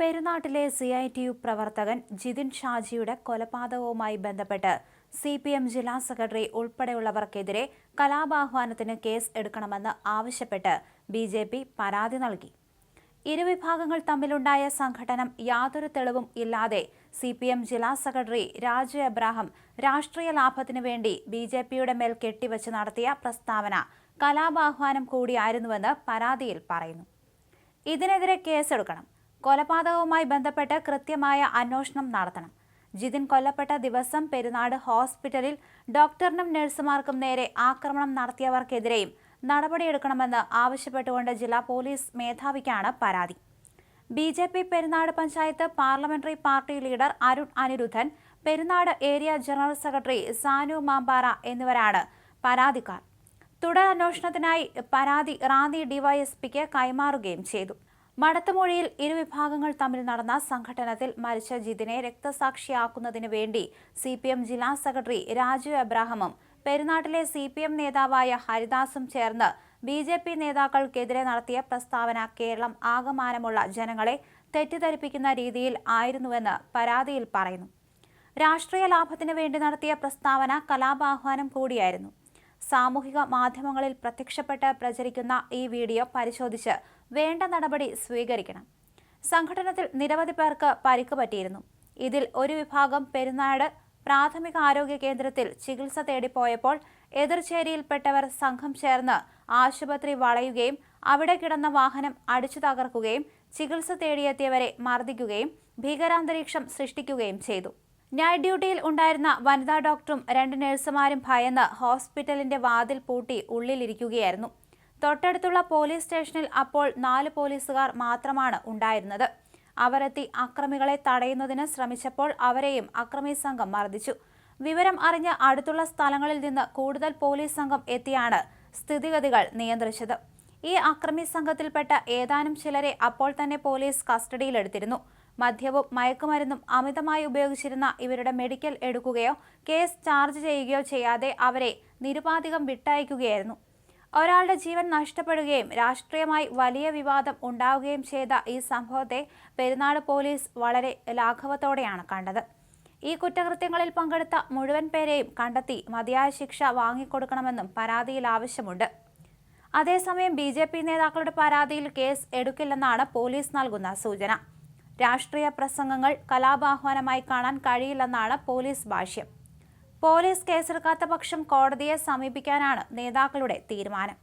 പെരുന്നാട്ടിലെ C I T U പ്രവർത്തകൻ ജിതിൻ ഷാജിയുടെ കൊലപാതകവുമായി ബന്ധപ്പെട്ട് സി പി എം ജില്ലാ സെക്രട്ടറി ഉൾപ്പെടെയുള്ളവർക്കെതിരെ കലാപാഹ്വാനത്തിന് കേസ് എടുക്കണമെന്ന് ആവശ്യപ്പെട്ട് ബി ജെ പി പരാതി നൽകി. ഇരുവിഭാഗങ്ങൾ തമ്മിലുണ്ടായ സംഘടനം യാതൊരു തെളിവും ഇല്ലാതെ സി പി എം ജില്ലാ സെക്രട്ടറി രാജു എബ്രാഹം രാഷ്ട്രീയ ലാഭത്തിനു വേണ്ടി ബി ജെ പിയുടെ മേൽ കെട്ടിവച്ച് നടത്തിയ പ്രസ്താവന കലാപാഹ്വാനം കൂടിയായിരുന്നുവെന്ന് പരാതിയിൽ പറയുന്നു. ഇതിനെതിരെ കേസെടുക്കണം. കൊലപാതകവുമായി ബന്ധപ്പെട്ട് കൃത്യമായ അന്വേഷണം നടത്തണം. ജിതിൻ കൊല്ലപ്പെട്ട ദിവസം പെരുന്നാട് ഹോസ്പിറ്റലിൽ ഡോക്ടറിനും നഴ്സുമാർക്കും നേരെ ആക്രമണം നടത്തിയവർക്കെതിരെയും നടപടിയെടുക്കണമെന്ന് ആവശ്യപ്പെട്ടുകൊണ്ട് ജില്ലാ പോലീസ് മേധാവിക്കാണ് പരാതി. B J P Perunad panchayat parliamentary party leader Arun Aniruddhan Perunad area general secretary Sanu Mambara എന്നിവരാണ് പരാതിക്കാർ. തുടരന്വേഷണത്തിനായി പരാതി റാന്നി ഡിവൈഎസ്പിക്ക് കൈമാറുകയും ചെയ്തു. മടത്തുമൊഴിയിൽ ഇരുവിഭാഗങ്ങൾ തമ്മിൽ നടന്ന സംഘടനത്തിൽ മരിച്ച ജിതിനെ രക്തസാക്ഷിയാക്കുന്നതിന് വേണ്ടി സി പി എം ജില്ലാ സെക്രട്ടറി രാജു എബ്രാഹമും പെരുന്നാട്ടിലെ സി പി എം നേതാവായ ഹരിദാസും ചേർന്ന് ബി ജെ പി നേതാക്കൾക്കെതിരെ നടത്തിയ പ്രസ്താവന കേരളം ആകമാനമുള്ള ജനങ്ങളെ തെറ്റിദ്ധരിപ്പിക്കുന്ന രീതിയിൽ ആയിരുന്നുവെന്ന് പരാതിയിൽ പറയുന്നു. രാഷ്ട്രീയ ലാഭത്തിനു വേണ്ടി നടത്തിയ പ്രസ്താവന കലാപാഹ്വാനം കൂടിയായിരുന്നു. സാമൂഹിക മാധ്യമങ്ങളിൽ പ്രത്യക്ഷപ്പെട്ട് പ്രചരിക്കുന്ന ഈ വീഡിയോ പരിശോധിച്ച് വേണ്ട നടപടി സ്വീകരിക്കണം. സംഘടനത്തിൽ നിരവധി പേർക്ക് പരിക്ക് പറ്റിയിരുന്നു. ഇതിൽ ഒരു വിഭാഗം പെരുന്നാട് പ്രാഥമിക ആരോഗ്യ കേന്ദ്രത്തിൽ ചികിത്സ തേടിപ്പോയപ്പോൾ എതിർചേരിയിൽപ്പെട്ടവർ സംഘം ചേർന്ന് ആശുപത്രി വളയുകയും അവിടെ കിടന്ന വാഹനം അടിച്ചു തകർക്കുകയും ചികിത്സ തേടിയെത്തിയവരെ മർദ്ദിക്കുകയും ഭീകരാന്തരീക്ഷം സൃഷ്ടിക്കുകയും ചെയ്തു. നൈറ്റ് ഡ്യൂട്ടിയിൽ ഉണ്ടായിരുന്ന വനിതാ ഡോക്ടറും രണ്ട് നഴ്സുമാരും ഭയന്ന് ഹോസ്പിറ്റലിന്റെ വാതിൽ പൂട്ടി ഉള്ളിലിരിക്കുകയായിരുന്നു. തൊട്ടടുത്തുള്ള പോലീസ് സ്റ്റേഷനിൽ അപ്പോൾ നാല് പോലീസുകാർ മാത്രമാണ് ഉണ്ടായിരുന്നത്. അവരെത്തി അക്രമികളെ തടയുന്നതിന് ശ്രമിച്ചപ്പോൾ അവരെയും അക്രമി സംഘം മർദ്ദിച്ചു. വിവരം അറിഞ്ഞ് അടുത്തുള്ള സ്ഥലങ്ങളിൽ നിന്ന് കൂടുതൽ പോലീസ് സംഘം എത്തിയാണ് സ്ഥിതിഗതികൾ നിയന്ത്രിച്ചത്. ഈ അക്രമി സംഘത്തിൽപ്പെട്ട ഏതാനും ചിലരെ അപ്പോൾ തന്നെ പോലീസ് കസ്റ്റഡിയിലെടുത്തിരുന്നു. മദ്യവും മയക്കുമരുന്നും അമിതമായി ഉപയോഗിച്ചിരുന്ന ഇവരുടെ മെഡിക്കൽ എടുക്കുകയോ കേസ് ചാർജ് ചെയ്യുകയോ ചെയ്യാതെ അവരെ നിരുപാധികം വിട്ടയക്കുകയായിരുന്നു. ഒരാളുടെ ജീവൻ നഷ്ടപ്പെടുകയും രാഷ്ട്രീയമായി വലിയ വിവാദം ഉണ്ടാവുകയും ചെയ്ത ഈ സംഭവത്തെ പെരുന്നാട് പോലീസ് വളരെ ലാഘവത്തോടെയാണ് കണ്ടത്. ഈ കുറ്റകൃത്യങ്ങളിൽ പങ്കെടുത്ത മുഴുവൻ പേരെയും കണ്ടെത്തി മതിയായ ശിക്ഷ വാങ്ങിക്കൊടുക്കണമെന്നും പരാതിയിൽ ആവശ്യമുണ്ട്. അതേസമയം ബി നേതാക്കളുടെ പരാതിയിൽ കേസ് എടുക്കില്ലെന്നാണ് പോലീസ് നൽകുന്ന സൂചന. രാഷ്ട്രീയ പ്രസംഗങ്ങൾ കലാപാഹ്വാനമായി കാണാൻ കഴിയില്ലെന്നാണ് പോലീസ് ഭാഷ്യം. പോലീസ് കേസെടുക്കാത്ത പക്ഷം കോടതിയെ സമീപിക്കാനാണ് നേതാക്കളുടെ തീരുമാനം.